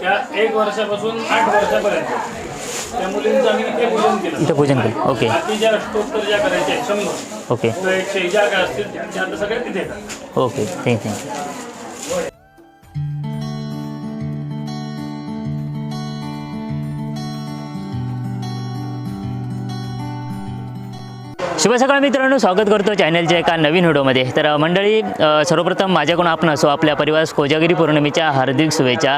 त्या एक वर्षापासून आठ वर्षापर्यंत त्या मुलींचा इथे पूजन केलं. ओके. ओके. एकशे ज्या शुभ सकाळ मित्रांनो स्वागत करतो चॅनलच्या एका नवीन व्हिडिओमध्ये. तर मंडळी सर्वप्रथम माझ्याकडून आपण असो आपल्या परिवार कोजागिरी पौर्णिमेच्या हार्दिक शुभेच्छा.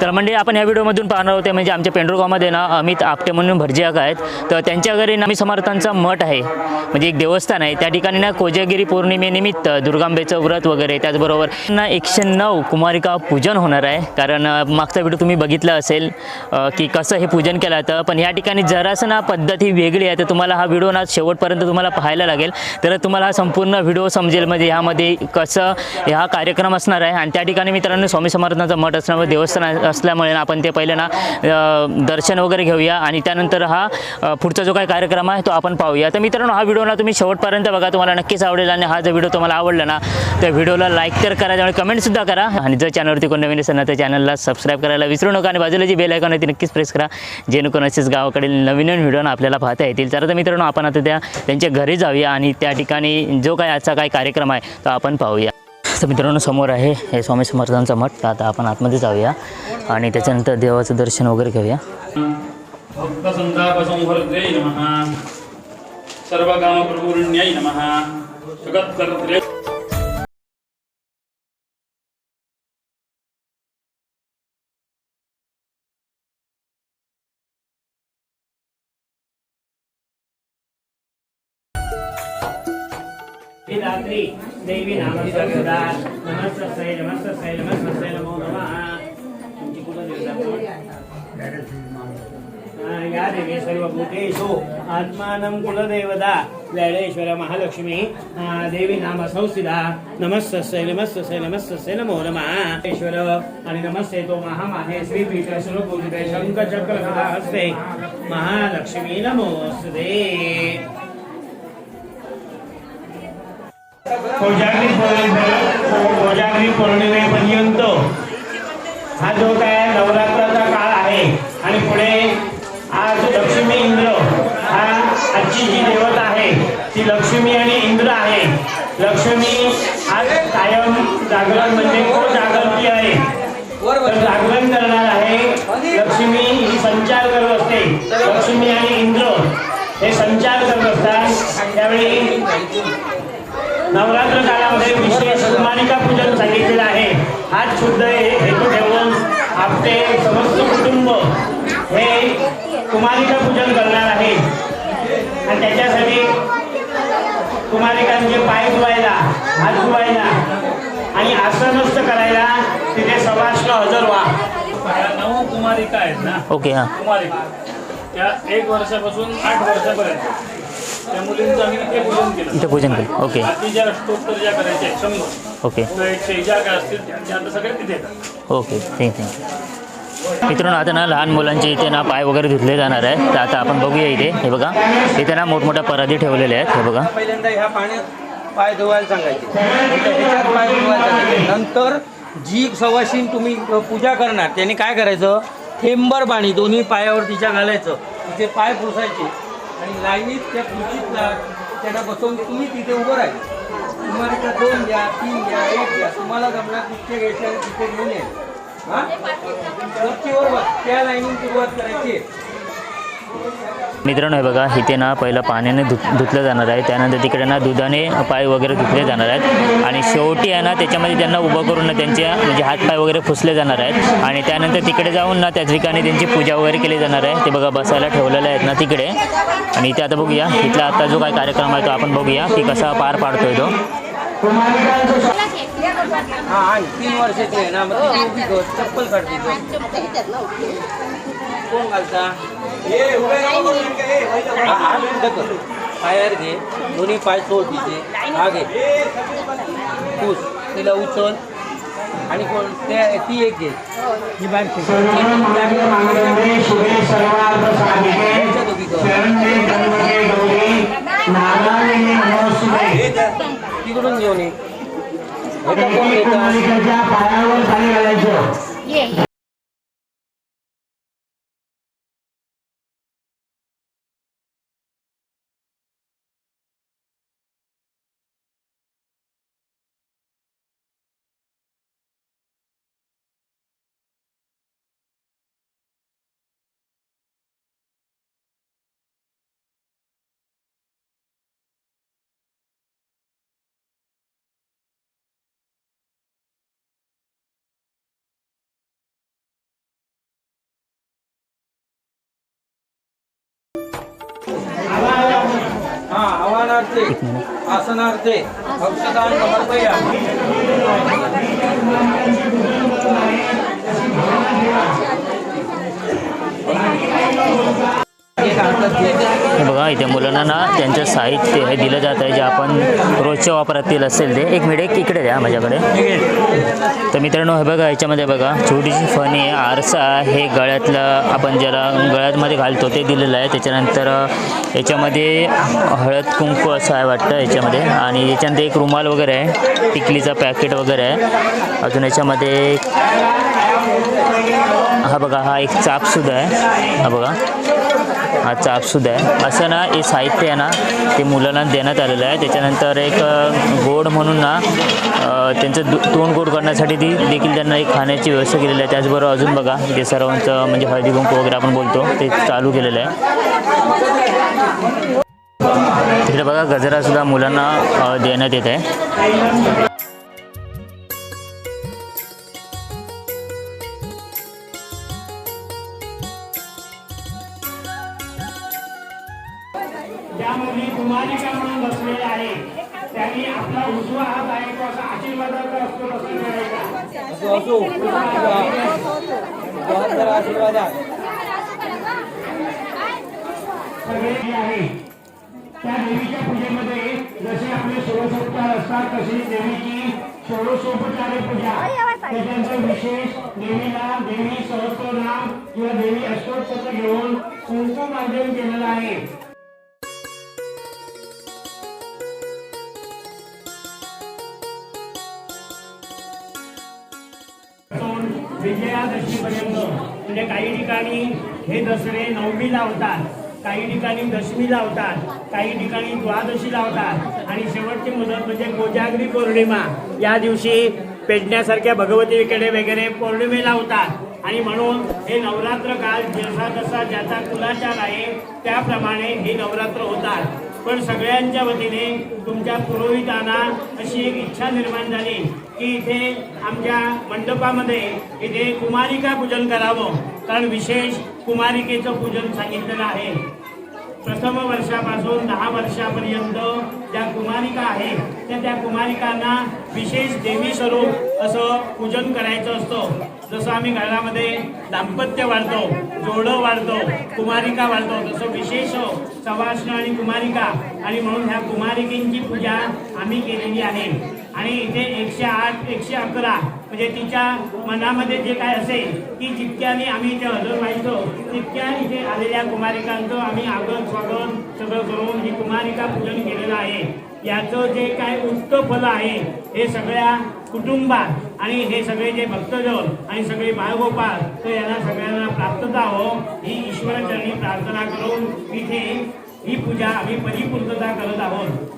तर मंडळी आपण या व्हिडिओमधून पाहणार होते म्हणजे आमच्या पेंडुरगावमध्ये ना अमित आपटे म्हणून भरजियाक आहेत. तर त्यांच्या घरी नमी समर्थांचा मठ आहे. म्हणजे एक देवस्थान आहे. त्या ठिकाणी ना कोजागिरी पौर्णिमेनिमित्त दुर्गांबेचं व्रत वगैरे त्याचबरोबर ना एकशे नऊ कुमारिका पूजन होणार आहे. कारण मागचा व्हिडिओ तुम्ही बघितला असेल की कसं हे पूजन केलं जातं. पण या ठिकाणी जरासं ना पद्धत ही वेगळी आहे. तर तुम्हाला हा व्हिडिओ ना शेवटपर्यंत तुम्हाला पाहायला लागेल. तर तुम्हाला हा संपूर्ण व्हिडिओ समजेल म्हणजे ह्यामध्ये कसं हा कार्यक्रम असणार आहे. आणि त्या ठिकाणी मित्रांनो स्वामी समर्थांचा मठ असल्यामुळे देवस्थान असल्यामुळे ना आपण ते पहिले ना दर्शन वगैरे घेऊया. आणि त्यानंतर हा पुढचा जो काही कार्यक्रम आहे तो आपण पाहूया. तर मित्रांनो हा व्हिडिओ ना तुम्ही शेवटपर्यंत बघा. तुम्हाला नक्कीच आवडेल. आणि हा जो व्हिडिओ तुम्हाला आवडला ना त्या व्हिडिओला लाईक तर करा त्यामुळे कमेंटसुद्धा करा. आणि जर चॅनलवरती कोण नवीन असेल ना त्या चॅनलला सबस्क्राईब करायला विसरू नका. आणि बाजूला जी बेल आयकॉन आहे ती नक्कीच प्रेस करा. जेणेकरून असेच गावाकडील नवीन नवीन व्हिडिओ आपल्याला पाहता येतील. तर आता मित्रांनो आपण आता त्या त्यांच्या घरी जाऊया आणि त्या ठिकाणी जो काय आजचा काही कार्यक्रम आहे तो आपण पाहूया. तर मित्रांनो समोर आहे हे स्वामी समर्थांचा मठ. तर आता आपण आतमध्ये जाऊया आणि त्याच्यानंतर देवाचं दर्शन वगैरे घेऊया. सर्व देवी नाम नमः जगत सै नमस्ते सै नामस्वरूपा सै नमो नमः। तुमची कुलदेवता देवता या देवी सर्वभूतेषु आत्मानं कुलदेवता वेळेश्वर महालक्ष्मी देवी नाम संस्थिता नमस्तस्यै नमस्तस्यै सै नमो नमः। ईश्वर आणि नमस्ते तो महामाहे श्रीपीठ सुरपूजिते शंखचक्र सदा हस्ते महालक्ष्मी नमोस्तुते कोजागरी पौर्णिमे कोजागरी पौर्णिमेपर्यंत हा जो काय नवरात्राचा काळ आहे आणि पुढे आज लक्ष्मी इंद्र हा आजची जी देवता आहे ती लक्ष्मी आणि इंद्र आहे. लक्ष्मी आज कायम जागरण म्हणजे को जागृती आहे जागरण करणार आहे लक्ष्मी ही संचार करत असते. लक्ष्मी आणि इंद्र हे संचार करत असतात. त्यावेळी नवरात्र काळामध्ये विशेष कुमारिका पूजन सांगितलेलं आहे. हाच शुद्ध हे हेतू ठेवून आपले समस्त कुटुंब हे कुमारिका पूजन करणार आहे. आणि त्याच्यासाठी कुमारिकांचे पाय धुवायला हात धुवायला आणि आसनस्थ करायला तिथे सवाष्ण हजर व्हा. नऊ कुमारिका आहेत ना? ओके हां. कुमारिका. त्या एक वर्षापासून आठ वर्षापर्यंत. इथे पूजन केलं. इथं पूजन केलं. Okay. Okay. Okay. Thank thank you मित्रांनो आता ना लहान मुलांचे इथे ना पाय वगैरे धुतले जाणार आहे तर आता आपण बघूया इथे. हे बघा. इथे ना मोठमोठ्या परादी ठेवलेले आहेत. हे बघा. पहिल्यांदा ह्या पाण्यात पाय धुवायला सांगायचे. पाय धुवायला सांगायचे. नंतर जी सवाशीन तुम्ही पूजा करणार त्यांनी काय करायचं? थेंबर पाणी दोन्ही पायावर तिच्या घालायचं. तिचे पाय पुसायचे. आणि लाईनीत त्या खुर्चीतला त्याला बसवून तुम्ही तिथे उभं राहील तुम्हाला इथं दोन घ्या तीन घ्या एक घ्या. तुम्हाला जमणार तिथे घ्यायचे आणि तिथे घेऊन ये. हां? गच्चीवर बस. त्या लाईनीत सुरुवात करायची मित्रांनो हे बघा इथे ना पहिलं पाण्याने धुत धुतलं जाणार आहे. त्यानंतर तिकडे ना दुधाने पाय वगैरे धुतले जाणार आहेत. आणि शेवटी आहे ना त्याच्यामध्ये त्यांना उभं करून ना त्यांच्या म्हणजे हातपाय वगैरे फुसले जाणार आहेत. आणि त्यानंतर तिकडे जाऊन ना त्या ठिकाणी त्यांची पूजा वगैरे केली जाणार आहे. ते बघा बसायला ठेवलेलं आहेत ना तिकडे. आणि इथे आता बघूया इथला आता जो काही कार्यक्रम आहे तो आपण बघूया की कसा पार पाडतोय तो. तीन वर्षाची आहे ना चप्पल काढते कोण घालता? हा, हात पुढं कर पायावर घे. दोन्ही पाय सोड तिचे हा घे. पुस. तिला उचल. आणि कोण? ते ती एक घे. ही नमोस्तुते तिकडून घेऊन ये. पायावर खाली घालायचं. आसनार्थे औषधान समर्पया. बघा इथे मुलांना ना त्यांचं साहित्य हे दिलं जात आहे जे आपण रोजच्या वापरातील असेल ते. एक मिनिट इकडे द्या माझ्याकडे. तर मित्रांनो हे बघा याच्यामध्ये बघा छोटीशी फणी आहे आरसा हे गळ्यातलं आपण ज्याला गळ्यातमध्ये घालतो ते दिलेलं आहे. त्याच्यानंतर याच्यामध्ये हळद कुंकू असं आहे वाटतं याच्यामध्ये. आणि याच्यानंतर एक रुमाल वगैरे आहे टिकलीचा पॅकेट वगैरे आहे. अजून याच्यामध्ये हा बघा हा एक चापसुद्धा आहे. हा बघा. हा चापसुद्धा आहे. असं ना हे साहित्य आहे ना ते मुलांना देण्यात आलेलं आहे. त्याच्यानंतर एक गोड म्हणून ना त्यांचं दु तोंड गोड करण्यासाठी ती देखील त्यांना एक खाण्याची व्यवस्था केलेली आहे. त्याचबरोबर अजून बघा ते सर्वांचं म्हणजे हळदी कुंकू वगैरे आपण बोलतो ते चालू केलेलं आहे. तिकडे बघा गजरासुद्धा मुलांना देण्यात येत आहे. मुली कुमारिका म्हणून बसलेल्या आहे. त्यांनी आपला उजवा हात आहे तो असा आशीर्वादाचा असतो. सगळे आहे. त्या देवीच्या पूजेमध्ये जसे आपले षोडशोपचार असतात तशी देवीची षोडशोपचारे पूजा. त्याच्यानंतर विशेष देवीला देवी सहस्त्रनाम किंवा देवी अष्टोत्तर घेऊन कुंकू मार्जन केलेलं आहे. विजयादशमीपर्यंत म्हणजे काही ठिकाणी हे दसरे नवमीला होतात काही ठिकाणी दशमीला होतात काही ठिकाणी द्वादशीला होतात. आणि शेवटची मुदत म्हणजे कोजागरी पौर्णिमा. या दिवशी पेटण्यासारख्या भगवतीकडे वगैरे पौर्णिमेला होतात. आणि म्हणून हे नवरात्र काळ जसा जसा ज्याचा कुलाचार आहे त्याप्रमाणे हे नवरात्र होतात. पण सगळ्यांच्या वतीने तुमच्या पुरोहितांना अशी एक इच्छा निर्माण झाली की इथे आमच्या मंडपामध्ये इथे कुमारिका पूजन करावं कारण विशेष कुमारिकेचं पूजन सांगितलेलं आहे. प्रथम वर्षापासून दहा वर्षापर्यंत ज्या कुमारिका आहेत त्या त्या कुमारिकांना विशेष देवी स्वरूप असं पूजन करायचं असतं. जसं आम्ही घरामध्ये दाम्पत्य वाढतो जोडं वाढतो कुमारिका वाढतो तसं विशेष हो, सवाष्ण आणि कुमारिका. आणि म्हणून ह्या कुमारिकेंची पूजा आम्ही केलेली आहे. आणि इथे एकशे आठ एकशे अकरा म्हणजे तिच्या मनामध्ये जे काय असेल की जितक्याने आम्ही इथे हजर व्हायचो तितक्या इथे आलेल्या कुमारिकांचं आम्ही आगत स्वागत सगळं करून ही कुमारिका पूजन केलेलं आहे. याचं जे काय उत्तम फल आहे हे सगळ्या कुटुंबात आणि हे सगळे जे भक्तजन आणि सगळे बाळगोपाल तर यांना सगळ्यांना प्राप्तता हो. ही ईश्वराचरणी प्रार्थना करून इथे ही पूजा आम्ही परिपूर्तता करत आहोत.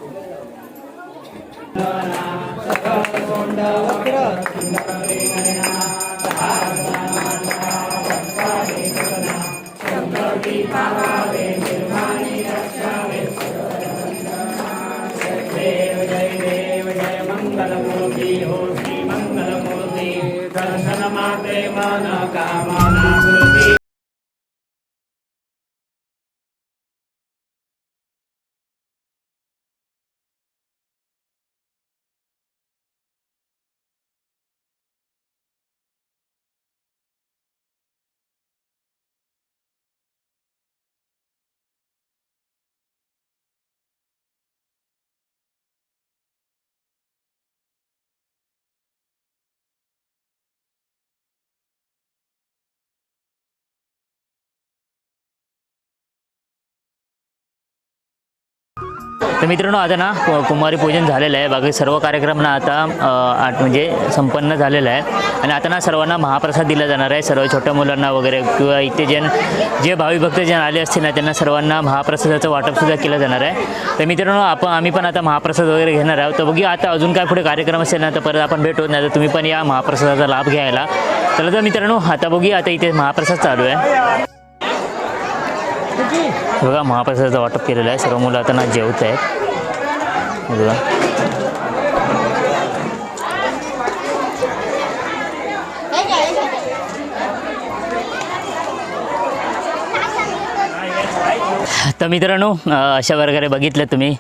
तर मित्रांनो आता ना कुमारी पूजन झालेलं आहे. बाकी सर्व कार्यक्रम ना आता आठ म्हणजे संपन्न झालेला आहे. आणि आता ना सर्वांना महाप्रसाद दिला जाणार आहे. सर्व छोट्या मुलांना वगैरे किंवा इथे जे जे भावी भक्तजन आले असतील ना त्यांना सर्वांना महाप्रसादाचं वाटपसुद्धा केलं जाणार आहे. तर मित्रांनो आपण आम्ही पण आता महाप्रसाद वगैरे घेणार आहोत. तर बघूया आता अजून काय पुढे कार्यक्रम असेल ना तर परत आपण भेटू नाही तर तुम्ही पण या महाप्रसादाचा लाभ घ्यायला. चला तर मित्रांनो आता बघूया आता इथे महाप्रसाद चालू आहे. बघा महाप्रसादाचं वाटप केलेलं आहे. सर्व मुलं आता ना जेवत आहेत. बघा. तर मित्रांनो अशा प्रकारे बघितलं तुम्ही.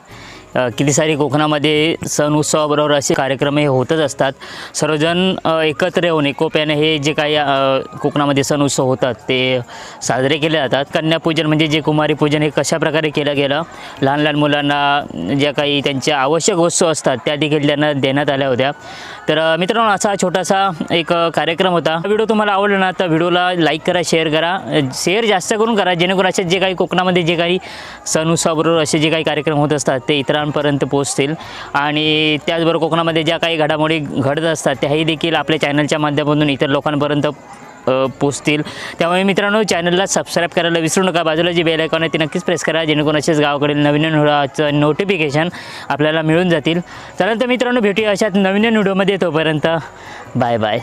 किती सारी कोकणामध्ये सण उत्सवाबरोबर असे कार्यक्रम हे होतच असतात. सर्वजण एकत्र येऊन एकोप्याने हे जे काही कोकणामध्ये सण उत्सव होतात ते साजरे केले जातात. कन्यापूजन म्हणजे जे कुमारी पूजन हे कशाप्रकारे केलं गेलं? लहान लहान मुलांना ज्या काही त्यांच्या आवश्यक वस्तू असतात त्या देखील त्यांना देण्यात आल्या होत्या. तर मित्रांनो असा छोटासा एक कार्यक्रम होता. व्हिडिओ तुम्हाला आवडला ना तर व्हिडिओला लाईक करा शेअर करा. शेअर जास्त करून करा जेणेकरून असे जे काही कोकणामध्ये जे काही सण उत्सवाबरोबर असे जे काही कार्यक्रम होत असतात ते लोकांपर्यंत पोचतील आणि त्याचबरोबर कोकणामध्ये ज्या काही घडामोडी घडत असतात त्याही देखील आपल्या चॅनलच्या माध्यमातून इतर लोकांपर्यंत पोचतील त्यामुळे मित्रांनो चॅनलला सबस्क्राईब करायला विसरू नका. बाजूला जी बेल आयकॉन आहे ती नक्कीच प्रेस करा. जेणेकरून असेच गावाकडील नवीन नवीन व्हिडिओचं नोटिफिकेशन आपल्याला मिळून जातील. चला तर मित्रांनो भेटूया अशाच नवीन नवीन व्हिडिओमध्ये तोपर्यंत. Bye bye